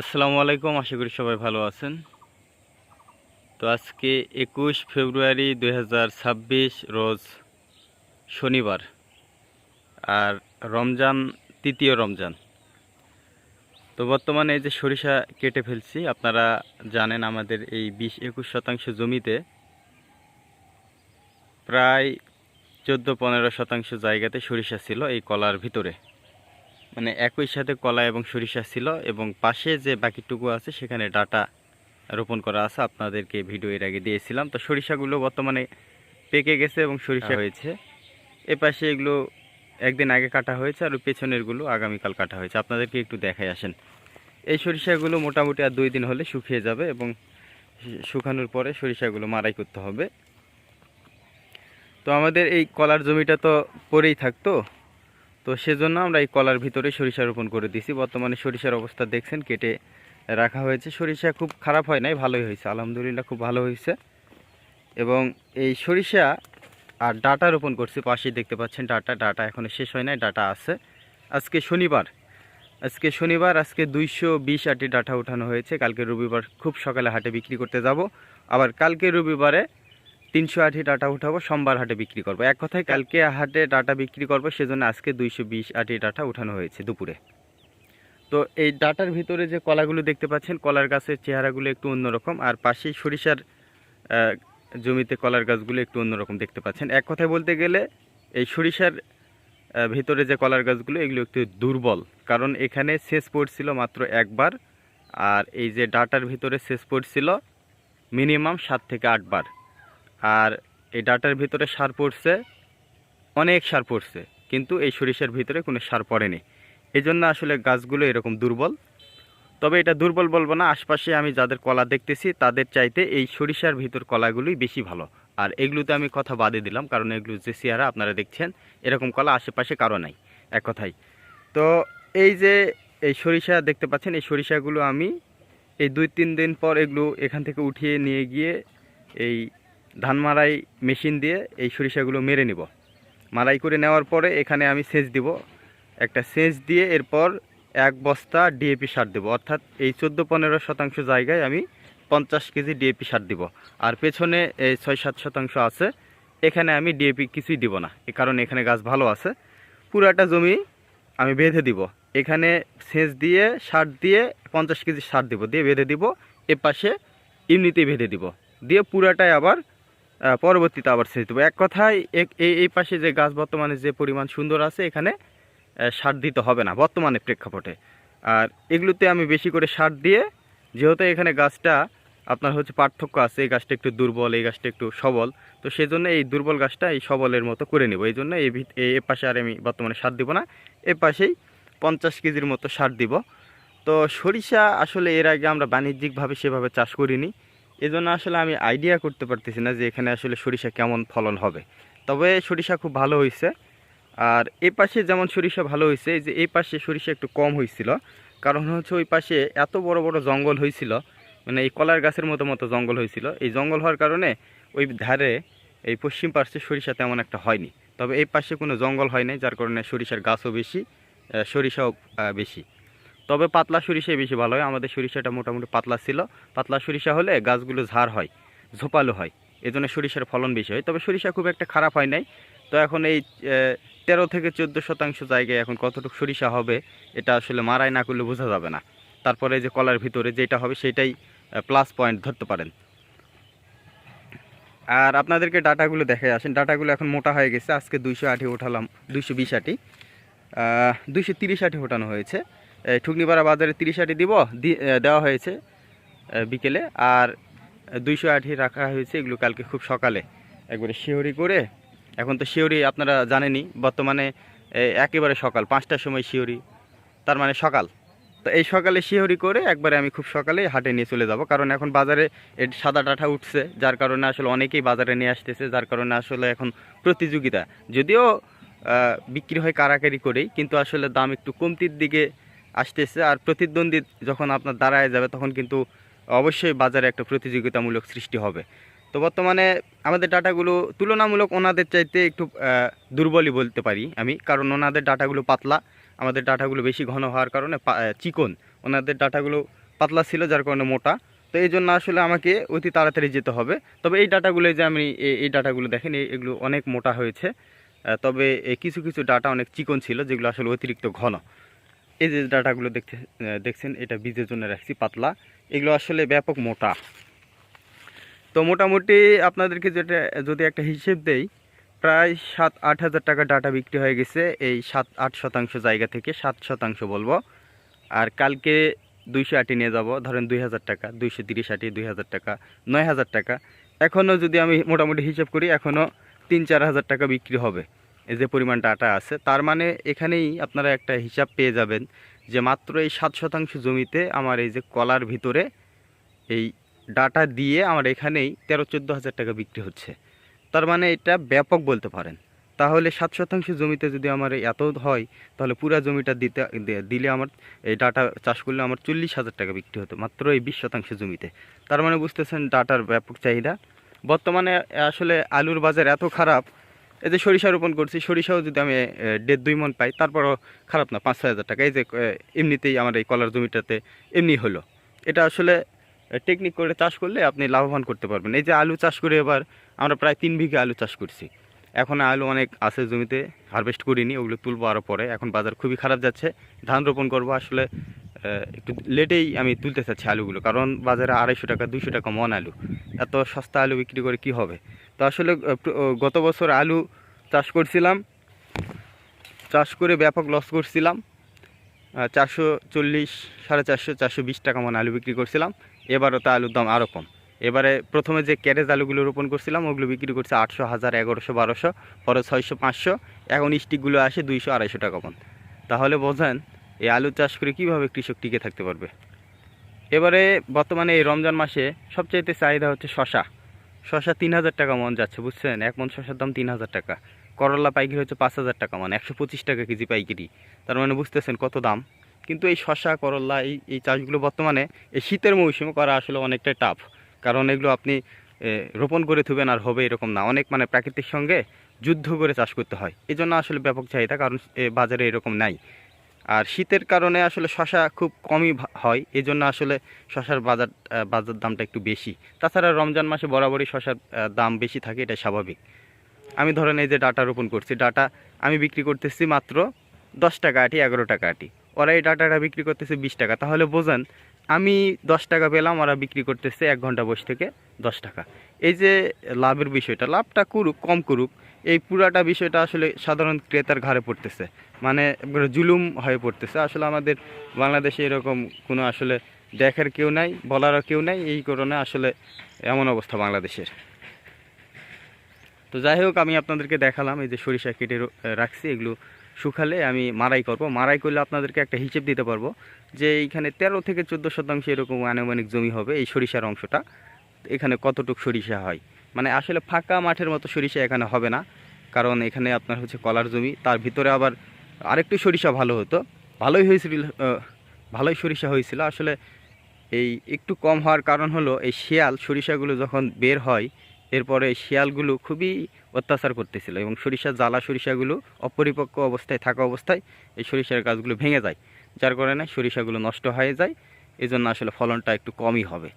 আসসালামু আলাইকুম, আশা করি সবাই ভালো আছেন। তো আজকে একুশ ফেব্রুয়ারি দু হাজার ছাব্বিশ রোজ শনিবার, আর রমজান তৃতীয় রমজান। তো বর্তমানে এই যে সরিষা কেটে ফেলছি, আপনারা জানেন আমাদের এই বিশ একুশ শতাংশ জমিতে প্রায় চোদ্দ পনেরো শতাংশ জায়গাতে সরিষা ছিল এই কলার ভিতরে। মানে একই সাথে কলা এবং সরিষা ছিল এবং পাশে যে বাকিটুকু আছে সেখানে ডাটা রোপণ করা আছে। আপনাদেরকে ভিডিও এর আগে দিয়েছিলাম। তো সরিষাগুলো বর্তমানে পেকে গেছে এবং সরিষা হয়েছে। এ পাশে এগুলো একদিন আগে কাটা হয়েছে আর পেছনেরগুলো আগামীকাল কাটা হয়েছে। আপনাদেরকে একটু দেখাই আসেন। এই সরিষাগুলো মোটামুটি আর দুই দিন হলে শুকিয়ে যাবে এবং শুকানোর পরে সরিষাগুলো মারাই করতে হবে। তো আমাদের এই কলার জমিটা তো পরেই থাকতো। তো সেজন্য আমরা এই কলার ভিতরে সরিষা রোপণ করে দিছি বর্তমানে সরিষার অবস্থা দেখছেন, কেটে রাখা হয়েছে। সরিষা খুব খারাপ হয় নাই, ভালোই হয়েছে। আলহামদুলিল্লাহ খুব ভালো হয়েছে। এবং এই সরিষা আর ডাটা রোপণ করছি, পাশেই দেখতে পাচ্ছেন ডাটা। ডাটা এখনও শেষ হয় নাই, ডাটা আছে। আজকে শনিবার। আজকে শনিবার, আজকে দুইশো বিশ আটি ডাটা উঠানো হয়েছে। কালকে রবিবার খুব সকালে হাটে বিক্রি করতে যাব। আবার কালকে রবিবারে তিনশো আটি ডাটা উঠাবো, সোমবার হাটে বিক্রি করব। এক কথায় কালকে হাটে ডাটা বিক্রি করব, সেজন্য আজকে দুইশো বিশ আটি ডাটা উঠানো হয়েছে দুপুরে। তো এই ডাটার ভিতরে যে কলাগুলো দেখতে পাচ্ছেন, কলার গাছের চেহারাগুলো একটু অন্যরকম, আর পাশেই সরিষার জমিতে কলার গাছগুলো একটু অন্যরকম দেখতে পাচ্ছেন। এক কথায় বলতে গেলে, এই সরিষার ভিতরে যে কলার গাছগুলো, এগুলো একটু দুর্বল, কারণ এখানে শেষ পড়ছিল মাত্র একবার, আর এই যে ডাটার ভিতরে শেষ পড়ছিল মিনিমাম সাত থেকে আটবার। আর এই ডাটার ভিতরে সার পড়ছে, অনেক সার পড়ছে, কিন্তু এই সরিষার ভিতরে কোনো সার পড়েনি। এই জন্য আসলে গাছগুলো এরকম দুর্বল। তবে এটা দুর্বল বলব না, আশপাশে আমি যাদের কলা দেখতেছি, তাদের চাইতে এই সরিষার ভিতর কলাগুলোই বেশি ভালো। আর এগুলোতে আমি কথা বাদে দিলাম, কারণ এগুলো যে চেহারা আপনারা দেখছেন, এরকম কলা আশেপাশে কারও নাই, এক কথাই তো এই যে এই সরিষা দেখতে পাচ্ছেন, এই সরিষাগুলো আমি এই দুই তিন দিন পর এগুলো এখান থেকে উঠিয়ে নিয়ে গিয়ে এই ধান মারাই মেশিন দিয়ে এই সরিষাগুলো মেরে নিব। মারাই করে নেওয়ার পরে এখানে আমি সেচ দিব। একটা সেচ দিয়ে এরপর এক বস্তা ডিএপি সার দেবো। অর্থাৎ এই চোদ্দ পনেরো শতাংশ জায়গায় আমি পঞ্চাশ কেজি ডিএপি সার দিব। আর পেছনে এই ছয় সাত শতাংশ আছে, এখানে আমি ডিএপি কিছুই দিব না, এ কারণ এখানে গাছ ভালো আছে। পুরাটা জমি আমি বেঁধে দিব। এখানে সেচ দিয়ে, সার দিয়ে পঞ্চাশ কেজি সার দিব, দিয়ে বেঁধে দিব। এ পাশে এমনিতেই বেঁধে দিব। দিয়ে পুরাটাই আবার পরবর্তীতে আবার সেচ দেবো। এক কথায় এই এই পাশে যে গাছ বর্তমানে যে পরিমাণ সুন্দর আছে, এখানে সার দিতে হবে না, বর্তমানে প্রেক্ষাপটে। আর এগুলোতে আমি বেশি করে সার দিয়ে, যেহেতু এখানে গাছটা আপনার হচ্ছে পার্থক্য আছে, এই গাছটা একটু দুর্বল, এই গাছটা একটু সবল, তো সেই জন্য এই দুর্বল গাছটা এই সবলের মতো করে নেব। এই জন্য এই এ পাশে আর আমি বর্তমানে সার দিব না, এ পাশেই পঞ্চাশ কেজির মতো সার দিব। তো সরিষা আসলে এর আগে আমরা বাণিজ্যিকভাবে সেভাবে চাষ করিনি এজন্য আসলে আমি আইডিয়া করতে পারতেছি না যে এখানে আসলে সরিষা কেমন ফলন হবে। তবে সরিষা খুব ভালো হয়েছে আর এই পাশে যেমন সরিষা ভালো হয়েছে যে এই পাশে সরিষা একটু কম হয়েছিল কারণ হচ্ছে ওই পাশে এত বড় বড় জঙ্গল হয়েছিল মানে এই কলার গাছের মতো মতো জঙ্গল হয়েছিল এই জঙ্গল হওয়ার কারণে ওই ধারে, এই পশ্চিম পাশে সরিষা তেমন একটা হয়নি। তবে এই পাশে কোনো জঙ্গল হয় নাই, যার কারণে সরিষার গাছও বেশি সরিষাও বেশি। তবে পাতলা সরিষাই বেশি ভালো হয়। আমাদের সরিষাটা মোটামুটি পাতলা ছিল। পাতলা সরিষা হলে গাছগুলো ঝাড় হয়, ঝোপালো হয়। এজন্য সরিষার ফলন বেশি হয়। তবে সরিষা খুব একটা খারাপ হয় নাই। তো এখন এই তেরো থেকে চোদ্দ শতাংশ জায়গায় এখন কতটুকু সরিষা হবে, এটা আসলে মারাই না করলে বোঝা যাবে না। তারপরে যে কলার ভিতরে যেটা হবে, সেটাই প্লাস পয়েন্ট ধরতে পারেন। আর আপনাদেরকে ডাটাগুলো দেখে আসেন। ডাটাগুলো এখন মোটা হয়ে গেছে। আজকে দুইশো আটি উঠালাম দুইশো বিশ আটি। দুইশো তিরিশ আটি ওঠানো হয়েছে। এই ঠুকনিপাড়া বাজারে তিরিশ আটি দিব দেওয়া হয়েছে বিকেলে। আর দুইশো আটি রাখা হয়েছে এগুলো কালকে খুব সকালে। একবারে শিহরি করে, এখন তো শিহরি আপনারা জানেনই, বর্তমানে একেবারে সকাল, পাঁচটার সময় শিহরি। তার মানে সকাল। তো এই সকালে শিহরি করে একবারে আমি খুব সকালে হাটে নিয়ে চলে যাব। কারণ এখন বাজারে সাদা ডাঁটা উঠছে, যার কারণে আসলে অনেকেই বাজারে নিয়ে আসতেছে, যার কারণে আসলে এখন প্রতিযোগিতা। যদিও বিক্রি হয় কারাকারি করেই, কিন্তু আসলে দাম একটু কমতির দিকে আসতেছে আর প্রতিদ্বন্দ্বী যখন আপনার দাঁড়ায় যাবে, তখন কিন্তু অবশ্যই বাজারে একটা প্রতিযোগিতামূলক সৃষ্টি হবে। তো বর্তমানে আমাদের ডাটাগুলো তুলনামূলক ওনাদের চাইতে একটু দুর্বলই বলতে পারি আমি। কারণ ওনাদের ডাটাগুলো পাতলা, আমাদের ডাটাগুলো বেশি ঘন হওয়ার কারণে চিকন। ওনাদের ডাটাগুলো পাতলা ছিল, যার কারণে মোটা। তো এই জন্য আসলে আমাকে অতি তাড়াতাড়ি যেতে হবে। তবে এই ডাটাগুলো যে আমি এই- ডাটাগুলো দেখেন এগুলো অনেক মোটা হয়েছে। তবে কিছু কিছু ডাটা অনেক চিকন ছিল, যেগুলো আসলে অতিরিক্ত ঘন। এই যে ডাটাগুলো দেখতে দেখছেন, এটা বীজের জন্য রাখছি, পাতলা। এগুলো আসলে ব্যাপক মোটা। তো মোটামুটি আপনাদেরকে যেটা, যদি একটা হিসেব দেই, প্রায় সাত, আট হাজার টাকা ডাটা বিক্রি হয়ে গেছে এই সাত, আট শতাংশ জায়গা থেকে, সাত শতাংশ বলব। আর কালকে দুইশো আটি নিয়ে যাব, ধরেন দুই হাজার টাকা, দুইশো তিরিশ আটি, দুই হাজার টাকা, নয় হাজার টাকা। এখনও যদি আমি মোটামুটি হিসেব করি, এখনও তিন, চার হাজার টাকা বিক্রি হবে। যে পরিমাণ ডাটা আছে, তার মানে এখানেই আপনারা একটা হিসাব পেয়ে যাবেন যে মাত্র এই সাত শতাংশ জমিতে আমার এই যে কলার ভিতরে এই ডাটা দিয়ে আমার এখানেই তেরো চোদ্দ হাজার টাকা বিক্রি হচ্ছে। তার মানে এটা ব্যাপক বলতে পারেন। তাহলে সাত শতাংশ জমিতে যদি আমার এত হয়, তাহলে পুরো জমিটা দিতে দিলে আমার এই ডাটা চাষ করলে আমার চল্লিশ হাজার টাকা বিক্রি হতো, মাত্র এই বিশ শতাংশ জমিতে। তার মানে বুঝতেছেন ডাটার ব্যাপক চাহিদা। বর্তমানে আসলে আলুর বাজার এত খারাপ এই যে সরিষা রোপণ করছি, সরিষাও যদি আমি দেড় দুই মন পাই, তারপরও খারাপ না, পাঁচ ছয় হাজার টাকা। এই যে এমনিতেই আমার এই কলার জমিটাতে এমনি হলো। এটা আসলে টেকনিক করে চাষ করলে আপনি লাভবান করতে পারবেন। এই যে আলু চাষ করে এবার আমরা প্রায় তিন বিঘে আলু চাষ করছি। এখন আলু অনেক আছে জমিতে হারভেস্ট করিনি, ওগুলো তুলবো আরও পরে। এখন বাজার খুবই খারাপ যাচ্ছে, ধান রোপণ করব আসলে একটু লেটেই আমি তুলতে চাচ্ছি আলুগুলো, কারণ বাজারে আড়াইশো টাকা দুশো টাকা মন আলু। এত সস্তা আলু বিক্রি করে কি হবে? তো আসলে গত বছর আলু চাষ করছিলাম। চাষ করে ব্যাপক লস করছিলাম। চারশো চল্লিশ, সাড়ে চারশো চারশো বিশ টাকা মন আলু বিক্রি করছিলাম। এবারও তা আলুর দাম আরও কম। এবারে প্রথমে যে ক্যারেজ আলুগুলো রোপণ করছিলাম, ওগুলো বিক্রি করছে আটশো, হাজার, এগারোশো, বারোশো, পরে ছয়শো, পাঁচশো। এখন স্টিকগুলো আসে দুইশো, আড়াইশো টাকা মন। তাহলে বোঝেন, এই আলু চাষ করে কীভাবে কৃষক টিকে থাকতে পারবে? এবারে বর্তমানে এই রমজান মাসে সবচাইতে চাহিদা হচ্ছে শশা শশা তিন হাজার টাকা মন যাচ্ছে, বুঝছেন? এক মন শশার দাম তিন হাজার টাকা। করলা পাইকারি হচ্ছে পাঁচ হাজার টাকা মন, একশো পঁচিশ টাকা কেজি পাইকারি। তার মানে বুঝতেছেন কত দাম? কিন্তু এই শশা, করলা, এই এই চাষগুলো বর্তমানে এই শীতের মৌসুমে করা আসলে অনেকটাই টাফ কারণ এগুলো আপনি রোপণ করে থুবেন আর হবে এরকম না। অনেক মানে প্রাকৃতিক সঙ্গে যুদ্ধ করে চাষ করতে হয়। এই আসলে ব্যাপক চাহিদা, কারণ বাজারে এরকম নাই। আর শীতের কারণে আসলে শশা খুব কমই হয় এই জন্য আসলে শশার বাজার বাজার দামটা একটু বেশি। তাছাড়া রমজান মাসে বরাবরই শশার দাম বেশি থাকে, এটা স্বাভাবিক। আমি ধরেন এই যে ডাটা রোপণ করছি, ডাটা আমি বিক্রি করতেছি মাত্র দশ টাকা আটি, এগারো টাকা আটি। ওরা এই ডাটাটা বিক্রি করতেছে বিশ টাকা। তাহলে বোঝেন, আমি দশ টাকা পেলাম, ওরা বিক্রি করতেছে এক ঘণ্টা বসে থেকে দশ টাকা। এই যে লাভের বিষয়টা, লাভটা করুক, কম করুক, এই পুরাটা বিষয়টা আসলে সাধারণ ক্রেতার ঘাড়ে পড়তেছে। মানে জুলুম হয়ে পড়তেছে। আসলে আমাদের বাংলাদেশে এরকম কোনো আসলে দেখার কেউ নাই, বলারও কেউ নাই। এই কারণে আসলে এমন অবস্থা বাংলাদেশের। তো যাই হোক, আমি আপনাদেরকে দেখালাম, এই যে সরিষা কেটে রাখছি, এগুলো শুকালে আমি মারাই করব। মারাই করলে আপনাদেরকে একটা হিসেব দিতে পারব যে এইখানে তেরো থেকে চোদ্দ শতাংশ এরকম আনুমানিক জমি হবে এই সরিষার অংশটা। এখানে কতটুক সরিষা হয়? মানে আসলে ফাঁকা মাঠের মতো সরিষা এখানে হবে না। কারণ এখানে আপনার হচ্ছে কলার জমি, তার ভিতরে আবার আরেকটু সরিষা ভালো হতো। ভালোই হয়েছিল ভালোই সরিষা হয়েছিল। আসলে এই একটু কম হওয়ার কারণ হলো এই শিয়াল, সরিষাগুলো যখন বের হয়, এরপরে শিয়ালগুলো খুবই অত্যাচার করতেছিল এবং সরিষা জ্বালা, সরিষাগুলো অপরিপক্ক অবস্থায় থাকা অবস্থায় এই সরিষার গাছগুলো ভেঙে যায়। যার কারণে সরিষাগুলো নষ্ট হয়ে যায়। এই জন্য আসলে ফলনটা একটু কমই হবে।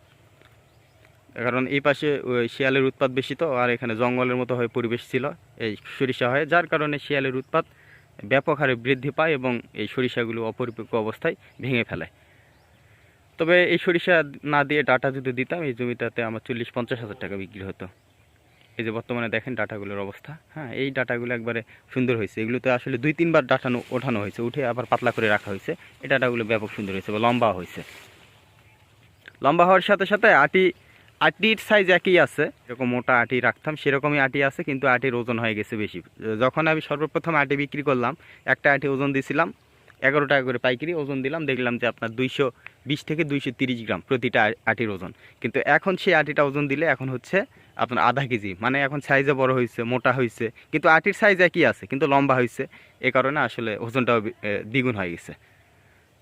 কারণ এই পাশে শিয়ালের উৎপাত বেশি তো, আর এখানে জঙ্গলের মতো হয়ে পরিবেশ ছিল এই সরিষা হয়, যার কারণে শিয়ালের উৎপাত ব্যাপক হারে বৃদ্ধি পায় এবং এই সরিষাগুলো অপরিপক্ক অবস্থায় ভেঙে ফেলায় তবে এই সরিষা না দিয়ে ডাটা যদি দিতাম, এই জমিটাতে আমার চল্লিশ পঞ্চাশ হাজার টাকা বিক্রি হতো। এই যে বর্তমানে দেখেন ডাটাগুলোর অবস্থা হ্যাঁ এই ডাটাগুলো একবারে সুন্দর হয়েছে। এগুলোতে আসলে দুই তিনবার ডাটানো, ওঠানো হয়েছে, উঠে আবার পাতলা করে রাখা হয়েছে। এই ডাটাগুলো ব্যাপক সুন্দর হয়েছে বা লম্বা হয়েছে। লম্বা হওয়ার সাথে সাথে আটি আটির সাইজ একই আছে। এরকম মোটা আটি রাখতাম, সেরকমই আটি আছে, কিন্তু আটির ওজন হয়ে গেছে বেশি। যখন আমি সর্বপ্রথম আটি বিক্রি করলাম, একটা আটি ওজন দিয়েছিলাম এগারো টাকা করে পাইকারি ওজন দিলাম, দেখলাম যে আপনার দুইশো বিশ থেকে দুইশো তিরিশ গ্রাম প্রতিটা আটির ওজন। কিন্তু এখন সেই আটিটা ওজন দিলে এখন হচ্ছে আপনার আধা কেজি মানে এখন সাইজে বড় হয়েছে মোটা হয়েছে কিন্তু আটির সাইজ একই আছে, কিন্তু লম্বা হয়েছে এ কারণে আসলে ওজনটাও দ্বিগুণ হয়ে গেছে।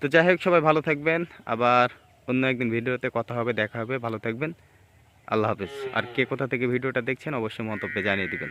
তো যাই হোক, সবাই ভালো থাকবেন। আবার অন্য একদিন ভিডিওতে কথা হবে, দেখা হবে। ভালো থাকবেন। আল্লাহ হাফেজ। আর কে কোথা থেকে ভিডিওটা দেখছেন অবশ্যই মন্তব্যে জানিয়ে দিবেন।